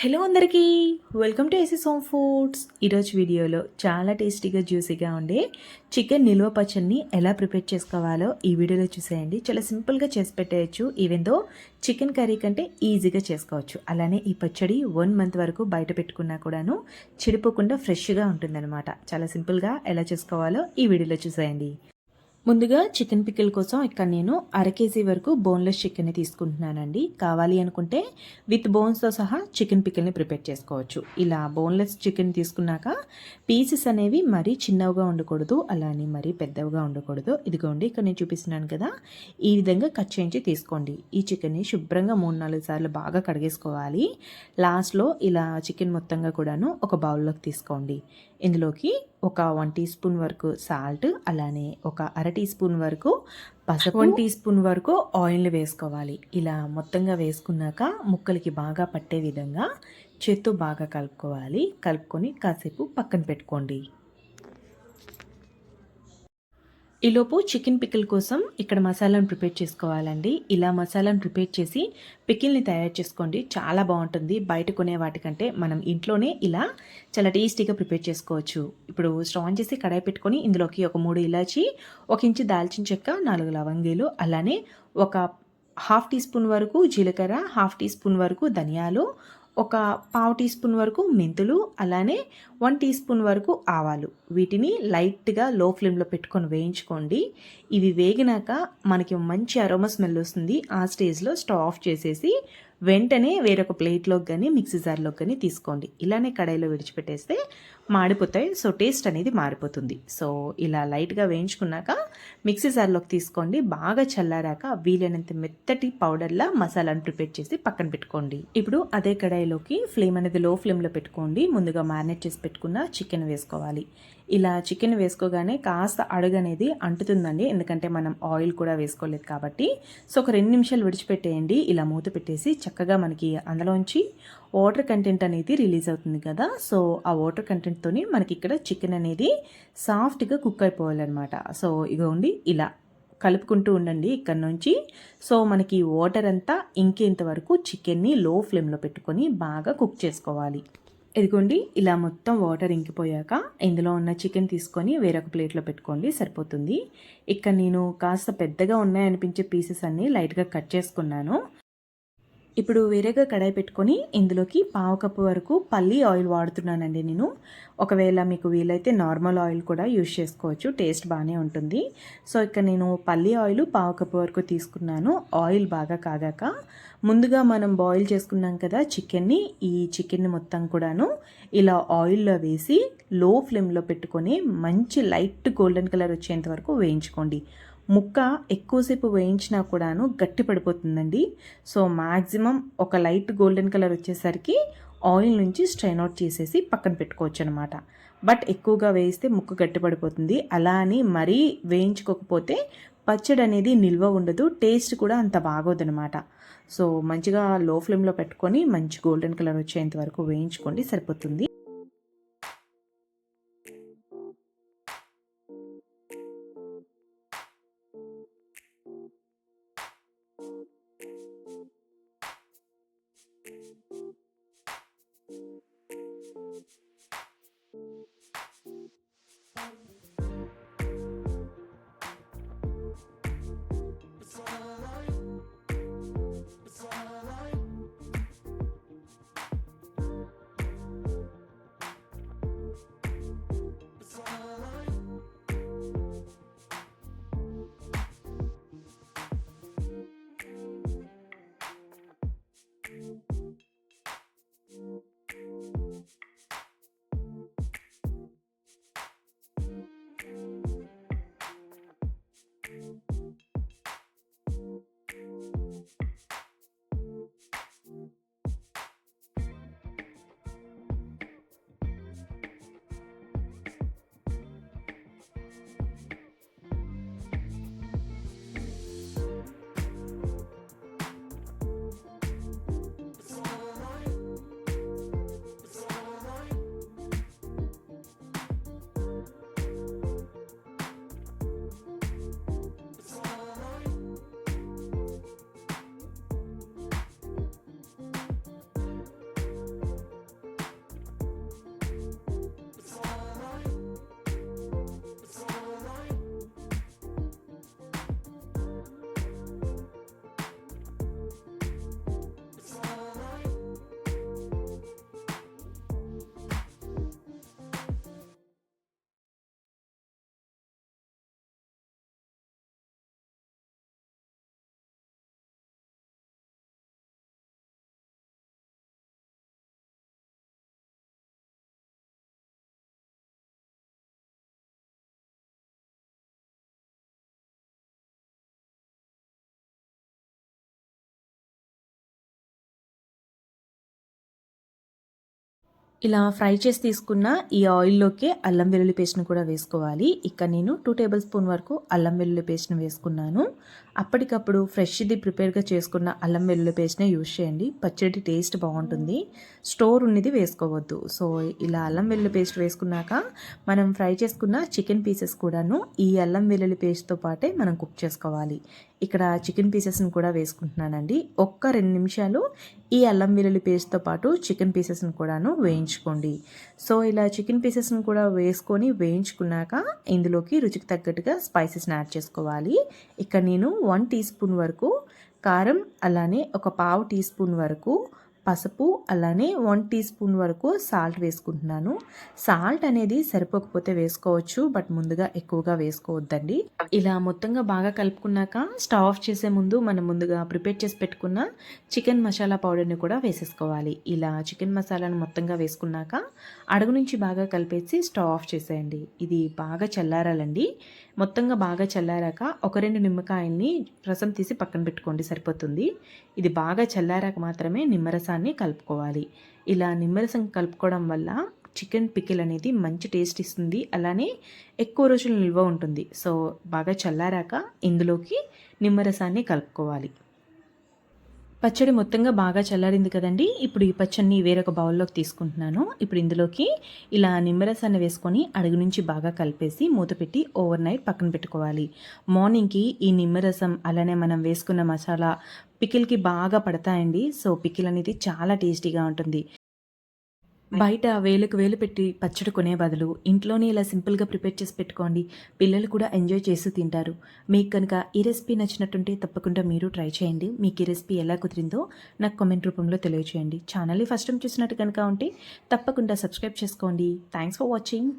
Hello అందరికీ welcome to ace's home foods ఈరోజు వీడియోలో చాలా టేస్టీగా జ్యూసీగా ఉండే చికెన్ నిల్వ పచ్చడిని ఎలా ప్రిపేర్ చేసుకోవాలో ఈ వీడియోలో చూసేయండి. చాలా సింపుల్గా చేసి పెట్టేయచ్చు. ఈవెన్ దో చికెన్ కర్రీ కంటే ఈజీగా చేసుకోవచ్చు. అలానే ఈ పచ్చడి వన్ మంత్ వరకు బయట పెట్టుకున్నా కూడాను చెడిపోకుండా ఫ్రెష్గా ఉంటుందన్నమాట. చాలా సింపుల్గా ఎలా చేసుకోవాలో ఈ వీడియోలో చూసేయండి. ముందుగా చికెన్ పికిల్ కోసం ఇక్కడ నేను అర కేజీ వరకు బోన్లెస్ చికెన్ని తీసుకుంటున్నానండి. కావాలి అనుకుంటే విత్ బోన్స్తో సహా చికెన్ పికిల్ని ప్రిపేర్ చేసుకోవచ్చు. ఇలా బోన్లెస్ చికెన్ తీసుకున్నాక పీసెస్ అనేవి మరీ చిన్నవిగా ఉండకూడదు అలానే మరీ పెద్దవిగా ఉండకూడదు. ఇదిగోండి ఇక్కడ నేను చూపిస్తున్నాను కదా ఈ విధంగా కట్ చేయించి తీసుకోండి. ఈ చికెన్ని శుభ్రంగా మూడు నాలుగు సార్లు బాగా కడిగేసుకోవాలి. లాస్ట్లో ఇలా చికెన్ మొత్తంగా కూడాను ఒక బౌల్లోకి తీసుకోండి. ఇందులోకి ఒక వన్ టీ స్పూన్ వరకు సాల్ట్ అలానే ఒక అర టీ స్పూన్ వరకు పసుపు వన్ టీ స్పూన్ వరకు ఆయిల్ వేసుకోవాలి. ఇలా మొత్తంగా వేసుకున్నాక ముక్కలకి బాగా పట్టే విధంగా చేత్తో బాగా కలుపుకోవాలి. కలుపుకొని కాసేపు పక్కన పెట్టుకోండి. ఈలోపు చికెన్ పికిల్ కోసం ఇక్కడ మసాలాను ప్రిపేర్ చేసుకోవాలండి. ఇలా మసాలాను ప్రిపేర్ చేసి పికిల్ని తయారు చేసుకోండి. చాలా బాగుంటుంది. బయట కొనే వాటికంటే మనం ఇంట్లోనే ఇలా చాలా టేస్టీగా ప్రిపేర్ చేసుకోవచ్చు. ఇప్పుడు స్టవ్ ఆన్ చేసి కడాయి పెట్టుకొని ఇందులోకి ఒక మూడు ఇలాచి ఒక ఇంచు దాల్చిన చెక్క నాలుగు లవంగీలు అలానే ఒక హాఫ్ టీ స్పూన్ వరకు జీలకర్ర హాఫ్ టీ స్పూన్ వరకు ధనియాలు ఒక పావు టీ స్పూన్ వరకు మెంతులు అలానే వన్ టీ స్పూన్ వరకు ఆవాలు. వీటిని లైట్గా లో ఫ్లేమ్లో పెట్టుకొని వేయించుకోండి. ఇవి వేగినాక మనకి మంచి అరోమా స్మెల్ వస్తుంది. ఆ స్టేజ్లో స్టవ్ ఆఫ్ చేసేసి వెంటనే వేరొక ప్లేట్లోకి కానీ మిక్సీ జార్లోకి కానీ తీసుకోండి. ఇలానే కడాయిలో విడిచిపెట్టేస్తే మాడిపోతాయి. సో టేస్ట్ అనేది మారిపోతుంది. సో ఇలా లైట్గా వేయించుకున్నాక మిక్సీ జార్లోకి తీసుకోండి. బాగా చల్లారాక వీలైనంత మెత్తటి పౌడర్లా మసాలాను ప్రిపేర్ చేసి పక్కన పెట్టుకోండి. ఇప్పుడు అదే కడాయిలోకి ఫ్లేమ్ అనేది లో ఫ్లేమ్లో పెట్టుకోండి. ముందుగా మ్యారినేట్ చేసి పెట్టుకున్న చికెన్ వేసుకోవాలి. ఇలా చికెన్ వేసుకోగానే కాస్త అడుగు అనేది అంటుతుందండి. ఎందుకంటే మనం ఆయిల్ కూడా వేసుకోలేదు కాబట్టి. సో ఒక రెండు నిమిషాలు విడిచిపెట్టేయండి. ఇలా మూత పెట్టేసి చక్కగా మనకి అందులోంచి వాటర్ కంటెంట్ అనేది రిలీజ్ అవుతుంది కదా. సో ఆ వాటర్ కంటెంట్తోని మనకి ఇక్కడ చికెన్ అనేది సాఫ్ట్గా కుక్ అయిపోవాలన్నమాట. సో ఇగోండి ఇలా కలుపుకుంటూ ఉండండి ఇక్కడ నుంచి. సో మనకి వాటర్ అంతా ఇంకేంత వరకు చికెన్ని లో ఫ్లేమ్లో పెట్టుకొని బాగా కుక్ చేసుకోవాలి. ఇదిగోండి ఇలా మొత్తం వాటర్ ఇంకిపోయాక ఇందులో ఉన్న చికెన్ తీసుకొని వేరొక ప్లేట్లో పెట్టుకోండి సరిపోతుంది. ఇక్కడ నేను కాస్త పెద్దగా ఉన్నాయనిపించే పీసెస్ అన్నీ లైట్గా కట్ చేసుకున్నాను. ఇప్పుడు వేరేగా కడాయి పెట్టుకొని ఇందులోకి పావు కప్పు వరకు పల్లి ఆయిల్ వాడుతున్నానండి నేను. ఒకవేళ మీకు వీలైతే నార్మల్ ఆయిల్ కూడా యూజ్ చేసుకోవచ్చు. టేస్ట్ బాగానే ఉంటుంది. సో ఇక్కడ నేను పల్లి ఆయిల్ పావు కప్పు వరకు తీసుకున్నాను. ఆయిల్ బాగా కాగాక ముందుగా మనం బాయిల్ చేసుకున్నాం కదా చికెన్ని ఈ చికెన్ని మొత్తం కూడాను ఇలా ఆయిల్లో వేసి లో ఫ్లేమ్లో పెట్టుకొని మంచి లైట్ గోల్డెన్ కలర్ వచ్చేంత వరకు వేయించుకోండి. ముక్క ఎక్కువసేపు వేయించినా కూడాను గట్టి పడిపోతుందండి. సో మ్యాక్సిమం ఒక లైట్ గోల్డెన్ కలర్ వచ్చేసరికి ఆయిల్ నుంచి స్ట్రైన్ అవుట్ చేసేసి పక్కన పెట్టుకోవచ్చు అనమాట బట్ ఎక్కువగా వేయిస్తే ముక్క గట్టి పడిపోతుంది. అలా అని మరీ వేయించుకోకపోతే పచ్చడి అనేది నిల్వ ఉండదు టేస్ట్ కూడా అంత బాగోదనమాట. సో మంచిగా లో ఫ్లేమ్లో పెట్టుకొని మంచి గోల్డెన్ కలర్ వచ్చేంత వరకు వేయించుకోండి సరిపోతుంది. ఇలా ఫ్రై చేసి తీసుకున్న ఈ ఆయిల్లోకి అల్లం వెల్లుల్లి పేస్ట్ని కూడా వేసుకోవాలి. ఇక్కడ నేను టూ టేబుల్ స్పూన్ వరకు అల్లం వెల్లుల్లి పేస్ట్ని వేసుకున్నాను. అప్పటికప్పుడు ఫ్రెష్ది ప్రిపేర్గా చేసుకున్న అల్లం వెల్లుల్లి పేస్ట్నే యూజ్ చేయండి. పచ్చడి టేస్ట్ బాగుంటుంది. స్టోర్ ఉన్నది వేసుకోవద్దు. సో ఇలా అల్లం వెల్లుల్లి పేస్ట్ వేసుకున్నాక మనం ఫ్రై చేసుకున్న చికెన్ పీసెస్ కూడాను ఈ అల్లం వెల్లుల్లి పేస్ట్తో పాటే మనం కుక్ చేసుకోవాలి. ఇక్కడ చికెన్ పీసెస్ని కూడా వేసుకుంటున్నానండి. ఒక్క రెండు నిమిషాలు ఈ అల్లం వెల్లుల్లి పేస్ట్తో పాటు చికెన్ పీసెస్ని కూడాను వేయించుకోండి. సో ఇలా చికెన్ పీసెస్ని కూడా వేసుకొని వేయించుకున్నాక ఇందులోకి రుచికి తగ్గట్టుగా స్పైసెస్ని యాడ్ చేసుకోవాలి. ఇక్కడ నేను వన్ టీ స్పూన్ వరకు కారం అలానే ఒక పావు టీ స్పూన్ వరకు పసుపు అలానే వన్ టీ స్పూన్ వరకు సాల్ట్ వేసుకుంటున్నాను. సాల్ట్ అనేది సరిపోకపోతే వేసుకోవచ్చు బట్ ముందుగా ఎక్కువగా వేసుకోవద్దండి. ఇలా మొత్తంగా బాగా కలుపుకున్నాక స్టవ్ ఆఫ్ చేసే ముందు మనం ముందుగా ప్రిపేర్ చేసి పెట్టుకున్న చికెన్ మసాలా పౌడర్ని కూడా వేసేసుకోవాలి. ఇలా చికెన్ మసాలాను మొత్తంగా వేసుకున్నాక అడుగు నుంచి బాగా కలిపేసి స్టవ్ ఆఫ్ చేసేయండి. ఇది బాగా చల్లారాలండి. మొత్తంగా బాగా చల్లారాక ఒక రెండు నిమ్మకాయల్ని రసం తీసి పక్కన పెట్టుకోండి సరిపోతుంది. ఇది బాగా చల్లారాక మాత్రమే నిమ్మరసాన్ని కలుపుకోవాలి. ఇలా నిమ్మరసం కలుపుకోవడం వల్ల చికెన్ పికిల్ అనేది మంచి టేస్ట్ ఇస్తుంది. అలానే ఎక్కువ రోజులు నిల్వ ఉంటుంది. సో బాగా చల్లారాక ఇందులోకి నిమ్మరసాన్ని కలుపుకోవాలి. పచ్చడి మొత్తంగా బాగా చల్లారింది కదండి. ఇప్పుడు ఈ పచ్చడిని వేరొక బౌల్లోకి తీసుకుంటున్నాను. ఇప్పుడు ఇందులోకి ఇలా నిమ్మరసాన్ని వేసుకొని అడుగు నుంచి బాగా కలిపేసి మూత పెట్టి ఓవర్ నైట్ పక్కన పెట్టుకోవాలి. మార్నింగ్కి ఈ నిమ్మరసం అలానే మనం వేసుకున్న మసాలా పికిల్కి బాగా పడతాయండి. సో పికిల్ అనేది చాలా టేస్టీగా ఉంటుంది. Hmm. బయట వేలకు వేలు పెట్టి పచ్చడి కొనే బదులు ఇంట్లోనే ఇలా సింపుల్గా ప్రిపేర్ చేసి పెట్టుకోండి. పిల్లలు కూడా ఎంజాయ్ చేస్తూ తింటారు. మీకు కనుక ఈ రెసిపీ నచ్చినట్టుంటే తప్పకుండా మీరు ట్రై చేయండి. మీకు ఈ రెసిపీ ఎలా కుదిరిందో నాకు కామెంట్ రూపంలో తెలియజేయండి ఛానల్ని ఫస్ట్ టైం చూసినట్టు కనుక ఉంటే తప్పకుండా సబ్స్క్రైబ్ చేసుకోండి. Thanks for watching